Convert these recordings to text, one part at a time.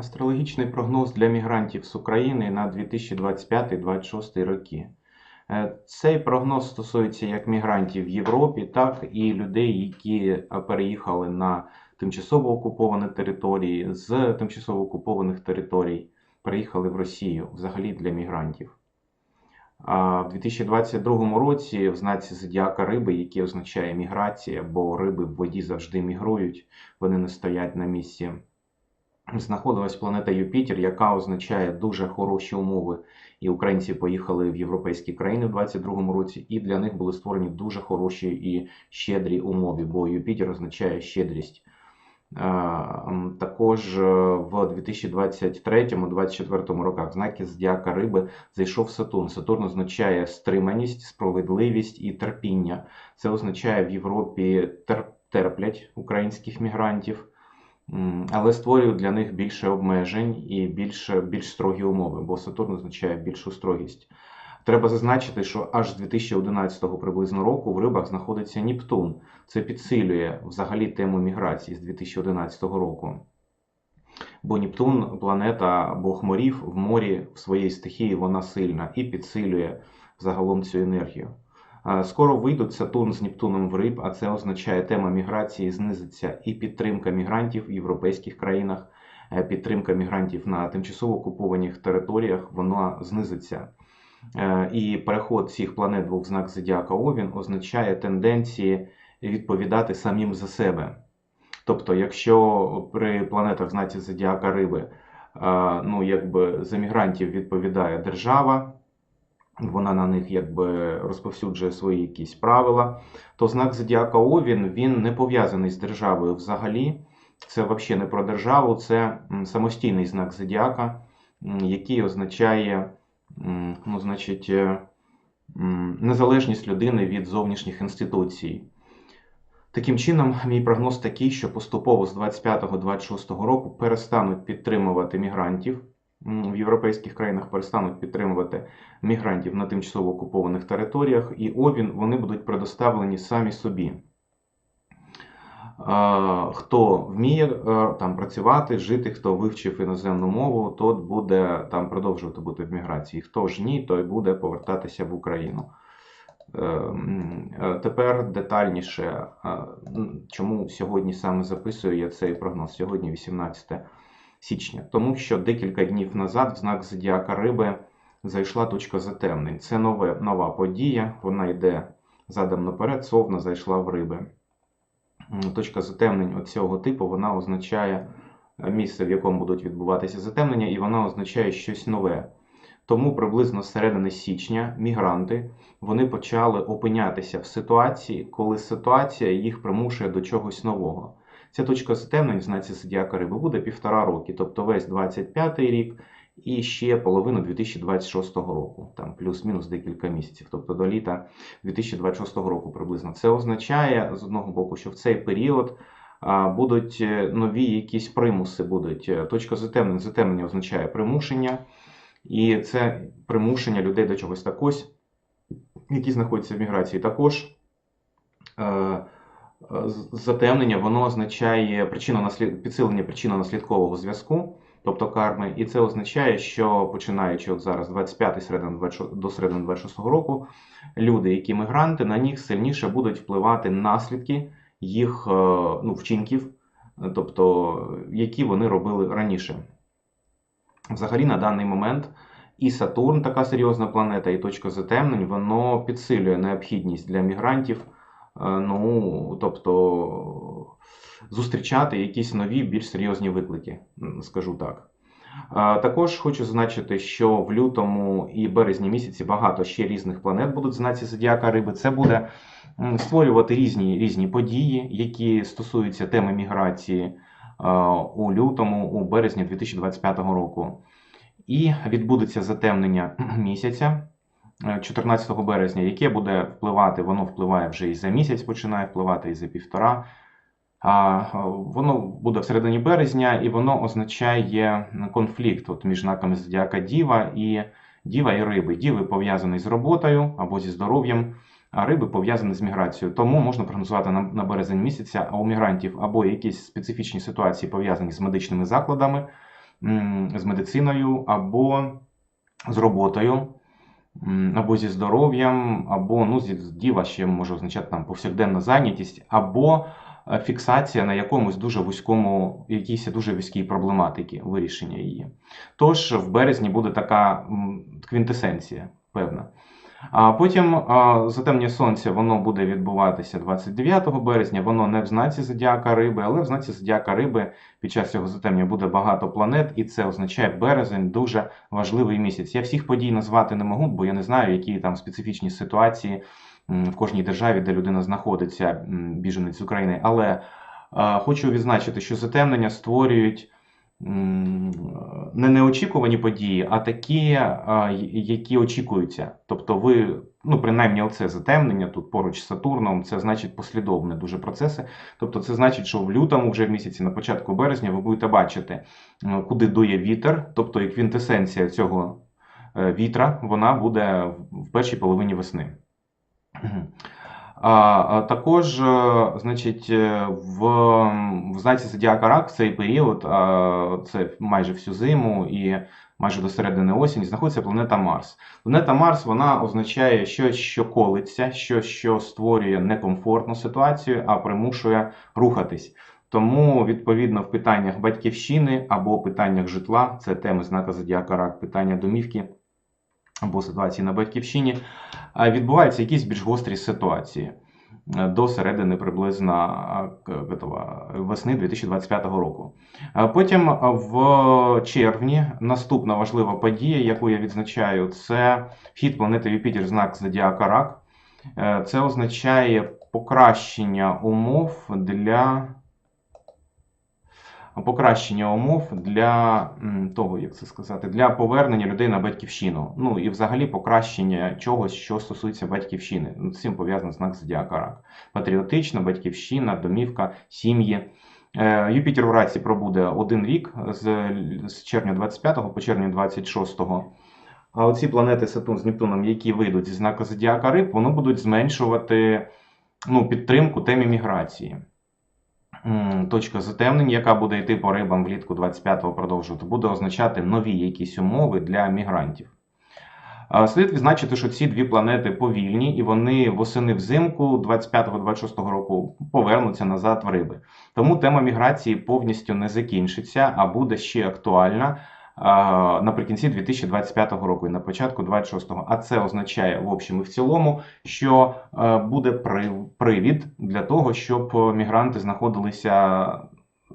Астрологічний прогноз для мігрантів з України на 2025-2026 роки. Е, Цей прогноз стосується як мігрантів в Європі, так і людей, які е, переїхали на тимчасово окуповані території з тимчасово окупованих територій, переїхали в Росію взагалі для мігрантів. А в 2022 році в знаці зодіака риби, який означає міграція, бо риби в воді завжди мігрують, вони не стоять на місці знаходилась планета Юпітер, яка означає дуже хороші умови. І українці поїхали в європейські країни в 2022 році, і для них були створені дуже хороші і щедрі умови, бо Юпітер означає щедрість. Також е, в 2023-2024 роках знаки Зодіака Риби зайшов Сатурн. Сатурн означає стриманість, справедливість і терпіння. Це означає в Європі терплять українських мігрантів. Але створюють для них більше обмежень і більш, більш строгі умови, бо Сатурн означає більшу строгість. Треба зазначити, що аж з 2011 приблизно року в рибах знаходиться Нептун. Це підсилює взагалі тему міграції з 2011 року. Бо Нептун планета Бог морів в морі в своїй стихії вона сильна і підсилює загалом цю енергію. Скоро вийдуть Сатурн з Нептуном в риб, а це означає, тема міграції знизиться і підтримка мігрантів в європейських країнах, е, підтримка мігрантів на тимчасово окупованих територіях, вона знизиться. Е, І переход цих планет двох знак Зодіака Овін означає тенденції відповідати самим за себе. Тобто, якщо при планетах знаці Зодіака Риби е, ну, якби за мігрантів відповідає держава, вона на них якби розповсюджує свої якісь правила, то знак Зодіака Овін він не пов'язаний з державою взагалі. Це взагалі не про державу, це самостійний знак Зодіака, який означає ну, значить, е, незалежність людини від зовнішніх інституцій. Таким чином, мій прогноз такий, що поступово з 25-26 року перестануть підтримувати мігрантів в європейських країнах, перестануть підтримувати мігрантів на тимчасово окупованих територіях, і обмін вони будуть предоставлені самі собі. Хто вміє е, там працювати, жити, хто вивчив іноземну мову, тот буде там продовжувати бути в міграції. Хто ж ні, той буде повертатися в Україну. Е, е, Тепер детальніше, чому сьогодні саме записую я цей прогноз. Сьогодні 18 січня. Тому що декілька днів назад в знак Зодіака Риби зайшла точка затемнень. Це нове, нова подія, вона йде задом наперед, совна зайшла в риби. Точка затемнень цього типу вона означає е, місце, в якому будуть відбуватися затемнення, і вона означає щось нове. Тому приблизно з середини січня мігранти вони почали опинятися в ситуації, коли ситуація їх примушує до чогось нового. Ця точка затемнень в знаці Зодіака Риби буде півтора роки, тобто весь 25-й рік і ще половину 2026 року, там плюс-мінус декілька місяців, тобто до літа 2026 року приблизно. Це означає з одного боку, що в цей період будуть е, нові якісь примуси. Будуть Е, точка затемнення. Затемнення означає примушення, і це примушення людей до чогось також, які знаходяться в міграції. Також е, затемнення воно означає причину підсилення причинно-наслідкового зв'язку тобто карми. І це означає, що починаючи от зараз, 25 середини 26 до середини 26 року, люди, які мігранти, на них сильніше будуть впливати наслідки їх е, ну, вчинків, тобто які вони робили раніше. Взагалі, на даний момент і Сатурн, така серйозна планета, і точка затемнень, воно підсилює необхідність для мігрантів, ну, тобто зустрічати якісь нові, більш серйозні виклики, скажу так. Е, Також хочу зазначити, що в лютому і березні місяці багато ще різних планет будуть знаці Зодіака Риби. Це буде створювати різні, різні події, які стосуються теми міграції е, у лютому, у березні 2025 року. І відбудеться затемнення місяця е, 14 березня, яке буде впливати, воно впливає вже і за місяць, починає впливати і за півтора. А, е, Воно буде в середині березня, і воно означає конфлікт от, між знаками зодіака Діва і Діва і риби. Діви пов'язані з роботою або зі здоров'ям, а риби пов'язані з міграцією. Тому можна прогнозувати на, березень місяця, а у мігрантів або якісь специфічні ситуації пов'язані з медичними закладами, з медициною, або з роботою, або зі здоров'ям, або ну, зі діва ще може означати там повсякденна зайнятість, або е, фіксація на якомусь дуже вузькому, якійсь дуже вузькій проблематики, вирішення її. Тож в березні буде така квінтесенція певна. А потім затемнення сонця воно буде відбуватися 29 березня. Воно не в знаці зодіака риби, але в знаці зодіака риби під час цього затемнення буде багато планет, і це означає березень дуже важливий місяць. Я всіх подій назвати не можу, бо я не знаю, які там специфічні ситуації в кожній державі, де людина знаходиться, біженець України. Але хочу відзначити, що затемнення створюють. М, Не неочікувані події, а такі, які очікуються. Тобто, ви, ну принаймні, оце затемнення тут поруч з Сатурном, це значить послідовні дуже процеси. Тобто, це значить, що в лютому, вже в місяці, на початку березня, ви будете бачити, е, куди дує вітер, тобто і квінтесенція цього е, вітра, вона буде в першій половині весни. А, також, е, значить, е, в, в знаці Зодіака Рак цей період, а, це майже всю зиму і майже до середини осені, знаходиться планета Марс. Планета Марс вона означає щось, що колиться, щось, що створює некомфортну ситуацію, а примушує рухатись. Тому, відповідно, в питаннях батьківщини або питаннях житла, це теми знака Зодіака Рак, питання домівки або ситуації на батьківщині, відбуваються якісь більш гострі ситуації е, до середини приблизно весни 2025 року. Потім в червні наступна важлива подія, яку я відзначаю, це вхід планети Юпітер, знак Зодіака Рак. Е, Це означає покращення умов для покращення умов для того, як це сказати, для повернення людей на батьківщину. Ну і взагалі покращення чогось, що стосується батьківщини. Ну, цим пов'язаний знак Зодіака Рак. Патріотична, батьківщина, домівка, сім'ї. Е, Юпітер в раці пробуде один рік з, з червня 25 по червня 26. А оці планети Сатурн з Нептуном, які вийдуть зі знака Зодіака Риб, вони будуть зменшувати ну, підтримку темі міграції. Точка затемнень, яка буде йти по рибам влітку 25-го продовжувати, буде означати нові якісь умови для мігрантів. Слід відзначити, що ці дві планети повільні, і вони восени взимку 25-26 року повернуться назад в риби. Тому тема міграції повністю не закінчиться, а буде ще актуальна наприкінці 2025 року і на початку 26-го. А це означає в общем і в цілому, що е, буде при- привід для того, щоб е, мігранти знаходилися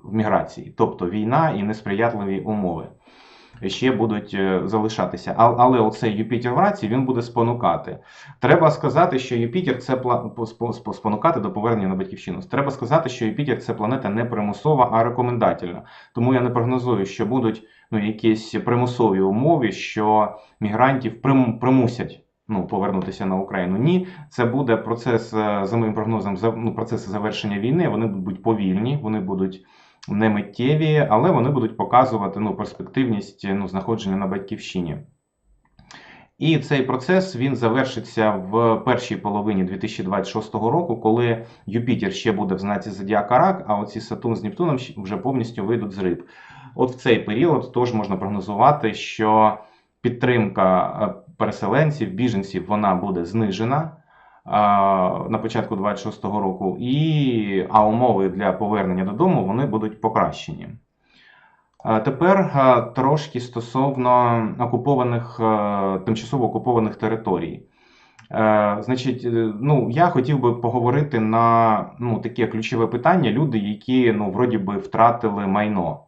в міграції, тобто війна і несприятливі умови. Ще будуть е, залишатися. Але оцей Юпітер в раці він буде спонукати. Треба сказати, що Юпітер це спонукати до повернення на батьківщину. Треба сказати, що Юпітер це планета не примусова, а рекомендательна. Тому я не прогнозую, що будуть ну, якісь примусові умови, що мігрантів прим, примусять ну, повернутися на Україну. Ні, це буде процес, е, за моїм прогнозом, ну, процеси завершення війни. Вони будуть повільні, вони будуть не миттєві, але вони будуть показувати ну, перспективність ну, знаходження на батьківщині. І цей процес він завершиться в першій половині 2026 року, коли Юпітер ще буде в знаці Зодіака Рак, а оці Сатурн з Нептуном вже повністю вийдуть з риб. От в цей період теж можна прогнозувати, що підтримка е, переселенців, біженців, вона буде знижена а, на початку 26-го року, і, а умови для повернення додому вони будуть покращені. А Тепер е, трошки стосовно окупованих, е, тимчасово окупованих територій. Е, Значить, е, ну я хотів би поговорити на ну, таке ключове питання: люди, які ну, вроді би втратили майно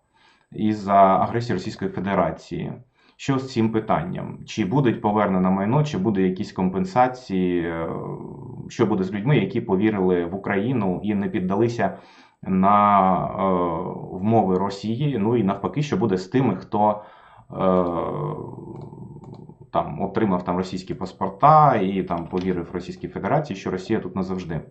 із-за агресії Російської Федерації. Що з цим питанням? Чи буде повернено майно, чи буде якісь компенсації? е, Що буде з людьми, які повірили в Україну і не піддалися на е, вмови Росії? Ну і навпаки, що буде з тими, хто е, там отримав там російські паспорта і там повірив Російській Федерації, що Росія тут назавжди.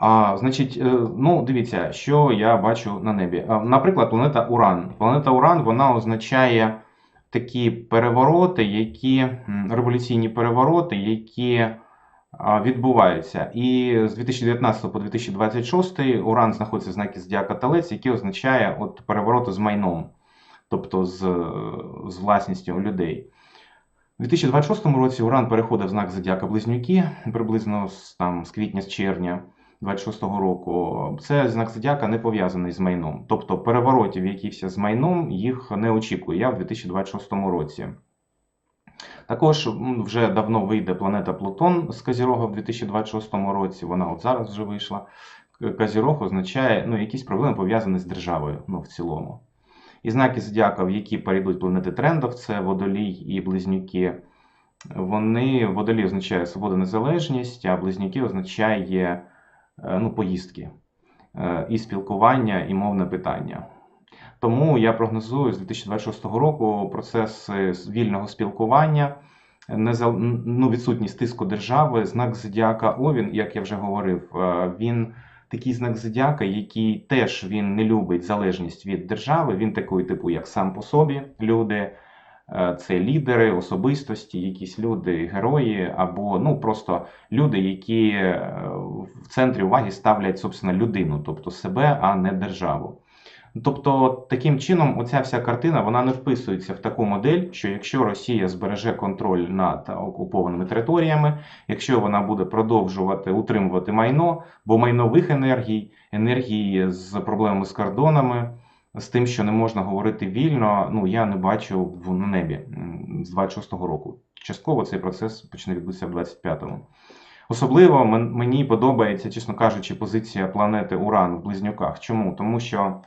А, значить, е, ну дивіться, що я бачу на небі. Наприклад, планета Уран. Планета Уран вона означає такі перевороти, які революційні перевороти, які відбуваються. І з 2019 по 2026 Уран знаходиться в знакі Зодіака Телець, який означає от перевороти з майном. тобто з, з власністю людей. У 2026 році Уран переходив в знак Зодіака Близнюки приблизно з, там, з квітня з червня 26-го року. Це знак Зодіака не пов'язаний з майном. Тобто переворотів якихось з майном їх не очікую я в 2026 році. Також вже давно вийде планета Плутон з Казірога в 2026 році. Вона от зараз вже вийшла. Казірог означає ну, якісь проблеми пов'язані з державою ну, в цілому. І знаки зодіака, в які перейдуть планети трендів, це водолій і близнюки. Вони водолій означає свобода незалежність, а близнюки означає ну, поїздки, е, і спілкування, і мовне питання. Тому я прогнозую з 2026 року процес е, вільного спілкування, ну, відсутність тиску держави, знак зодіака Овін, як я вже говорив, е, він такий знак зодіака, який теж він не любить залежність від держави. Він такий, типу, як сам по собі люди. Е, Це лідери, особистості, якісь люди, герої, або ну просто люди, які е, в центрі уваги ставлять собственно людину, тобто себе, а не державу. Тобто, таким чином, оця вся картина вона не вписується в таку модель, що якщо Росія збереже контроль над окупованими територіями, якщо вона буде продовжувати утримувати майно, бо майнових енергій, енергії з проблемами з кордонами, з тим, що не можна говорити вільно, ну я не бачу в на небі з 26-го року. Частково цей процес почне відбутися в 25-му. Особливо мені подобається, чесно кажучи, позиція планети Уран в близнюках. Чому? Тому що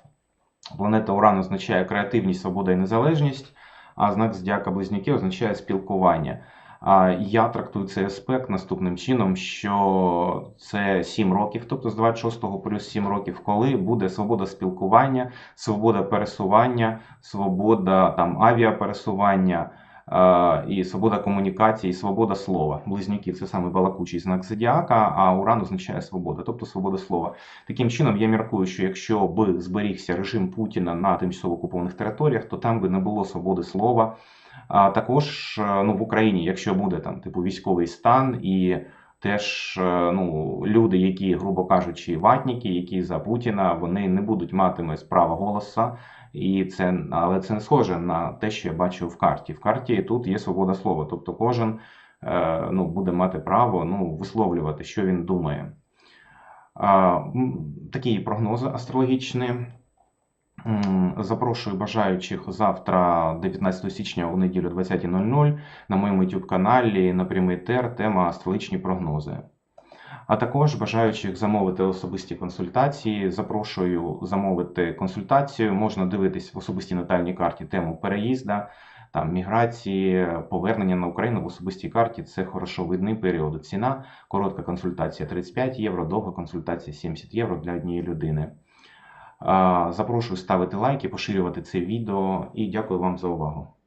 планета Уран означає креативність, свобода і незалежність, а знак зодіака близнюки означає спілкування. Я трактую цей аспект наступним чином, що це 7 років, тобто з 26 плюс 7 років, коли буде свобода спілкування, свобода пересування, свобода там авіапересування е, і свобода комунікації, і свобода слова. Близнюки це саме балакучий знак зодіака, а уран означає свобода, тобто свобода слова. Таким чином, я міркую, що якщо би зберігся режим Путіна на тимчасово окупованих територіях, то там би не було свободи слова. А також е, ну, в Україні, якщо буде там типу військовий стан і теж е, ну, люди, які, грубо кажучи, ватніки, які за Путіна, вони не будуть матимуть права голоса. І це, але це не схоже на те, що я бачу в карті. В карті тут є свобода слова, тобто кожен е, ну, буде мати право ну, висловлювати, що він думає. Такі прогнози астрологічні. Запрошую бажаючих завтра, 19 січня у неділю 20.00 на моєму YouTube каналі на прямий тер тема астрологічні прогнози. А також бажаючих замовити особисті консультації. Запрошую замовити консультацію. Можна дивитись в особистій натальній карті тему переїзда, там міграції, повернення на Україну в особистій карті. Це хорошо видний період. Ціна коротка консультація 35 євро, довга консультація 70 євро для однієї людини. Запрошую ставити лайки, поширювати це відео і дякую вам за увагу.